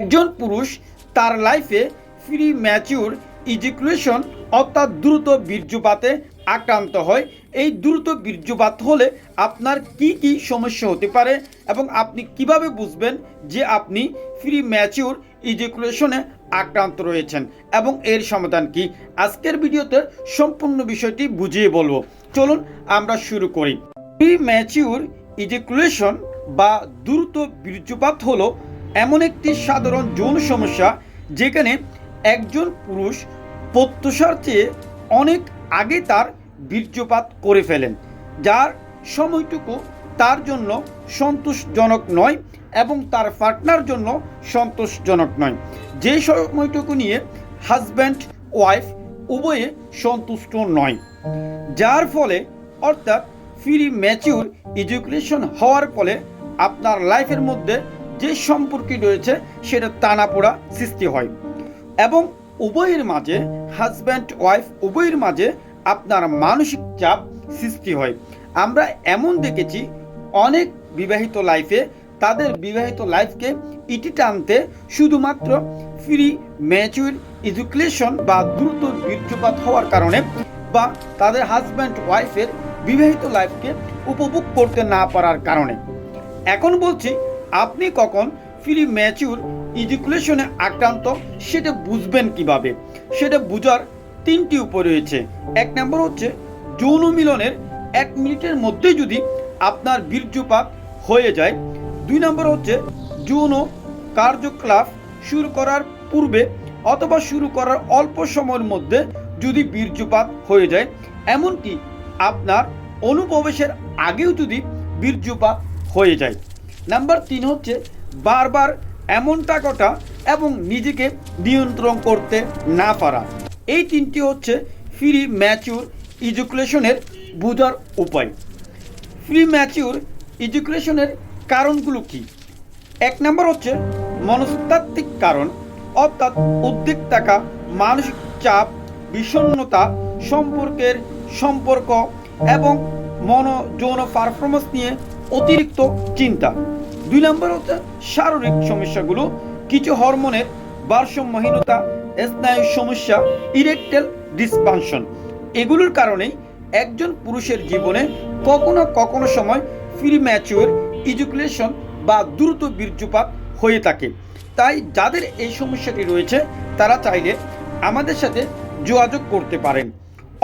একজন পুরুষ তার লাইফে ফ্রি ম্যাচিউর ইজিকুলেশন অর্থাৎ দ্রুত বীর্যপাতে আক্রান্ত হয়। এই দ্রুত বীর্যপাত হলে আপনার কি কি সমস্যা হতে পারে এবং আপনি কীভাবে বুঝবেন যে আপনি ফ্রি ম্যাচিউর ইজিকুলেশনে আক্রান্ত রয়েছেন এবং এর সমাধান কি? আজকের ভিডিওতে সম্পূর্ণ বিষয়টি বুঝিয়ে বলব। চলুন আমরা শুরু করি। প্রি ম্যাচিউর ইজিকুলেশন বা দ্রুত বীর্যপাত হলো এমন একটি সাধারণ যৌন সমস্যা যেখানে একজন পুরুষ প্রত্যাশার চেয়ে অনেক আগে তার বীর্যপাত করে ফেলেন, যার সময়টুকু তার জন্য সন্তোষজনক নয় এবং তার পার্টনার জন্য সন্তোষজনক নয়। যে সময়টুকু নিয়ে হাজব্যান্ড ওয়াইফ উভয়ে সন্তুষ্ট নয়, যার ফলে অর্থাৎ ফ্রি ম্যাচিউর এডুকেশন হওয়ার ফলে আপনার লাইফের মধ্যে যে সম্পর্কটি রয়েছে, সেটা টানাপোড়া সৃষ্টি হয়। এবং উভয়ের মাঝে হাজব্যান্ড ওয়াইফ উভয়ের মাঝে আপনার মানসিক চাপ সৃষ্টি হয়। আমরা এমন দেখেছি, অনেক বিবাহিত লাইফে তাদের বিবাহিত লাইফকে ইটি টানতে শুধুমাত্র ফ্রি ম্যাচুর এডুকেশন বা দ্রুত বীর্যপাত হওয়ার কারণে বা তাদের হাজব্যান্ড ওয়াইফের বিবাহিত লাইফকে উপভোগ করতে না পারার কারণে। এখন বলছি আপনি কখন ফ্রি ম্যাচিউর ইজুকুলেশনে আক্রান্ত সেটা বুঝবেন কীভাবে? সেটা বোঝার তিনটি উপায় রয়েছে। এক নম্বর হচ্ছে, যৌন মিলনের এক মিনিটের মধ্যে যদি আপনার বীর্যপাত হয়ে যায়। দুই নম্বর হচ্ছে, যৌন কার্যকলাপ শুরু করার পূর্বে অথবা শুরু করার অল্প সময়ের মধ্যে যদি বীর্যপাত হয়ে যায়, এমনকি আপনার অনুপ্রবেশের আগেও যদি বীর্যপাত হয়ে যায়। নাম্বার তিন হচ্ছে বারবার এমনটা কটা এবং নিজেকে নিয়ন্ত্রণ করতে না পারা। এই তিনটি হচ্ছে ফ্রি ম্যাচিউর ইজুকুলেশনের বোঝার উপায়। ফ্রি ম্যাচিউর ইজুকুলেশনের কারণগুলো কি? এক নম্বর হচ্ছে মনস্তাত্ত্বিক কারণ, অর্থাৎ উদ্বেগ থাকা, মানসিক চাপ, বিষণ্ণতা, সম্পর্কের সম্পর্ক এবং মন যৌন পারফরমেন্স নিয়ে অতিরিক্ত চিন্তা। দুই নম্বর হচ্ছে শারীরিক সমস্যাগুলো, কিছু হরমোনের ভারসাম্যহীনতা, স্নায়ু সমস্যা ইরেকটেল ডিসপানশন এগুলোর কারণেই একজন পুরুষের জীবনে কখনো কখনো সময় ফ্রি ম্যাচিওর ইজুকুলেশন বা দ্রুত বীর্যপাত হয়ে থাকে। তাই যাদের এই সমস্যাটি রয়েছে, তারা চাইলে আমাদের সাথে যোগাযোগ করতে পারেন।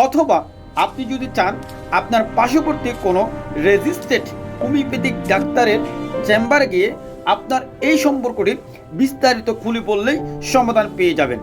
অথবা আপনি যদি চান, আপনার পার্শ্ববর্তী কোনো রেজিস্ট্রেড হোমিওপ্যাথিক ডাক্তারের চেম্বারে গিয়ে আপনার এই সম্পর্কটি বিস্তারিত খুলে বললেই সমাধান পেয়ে যাবেন।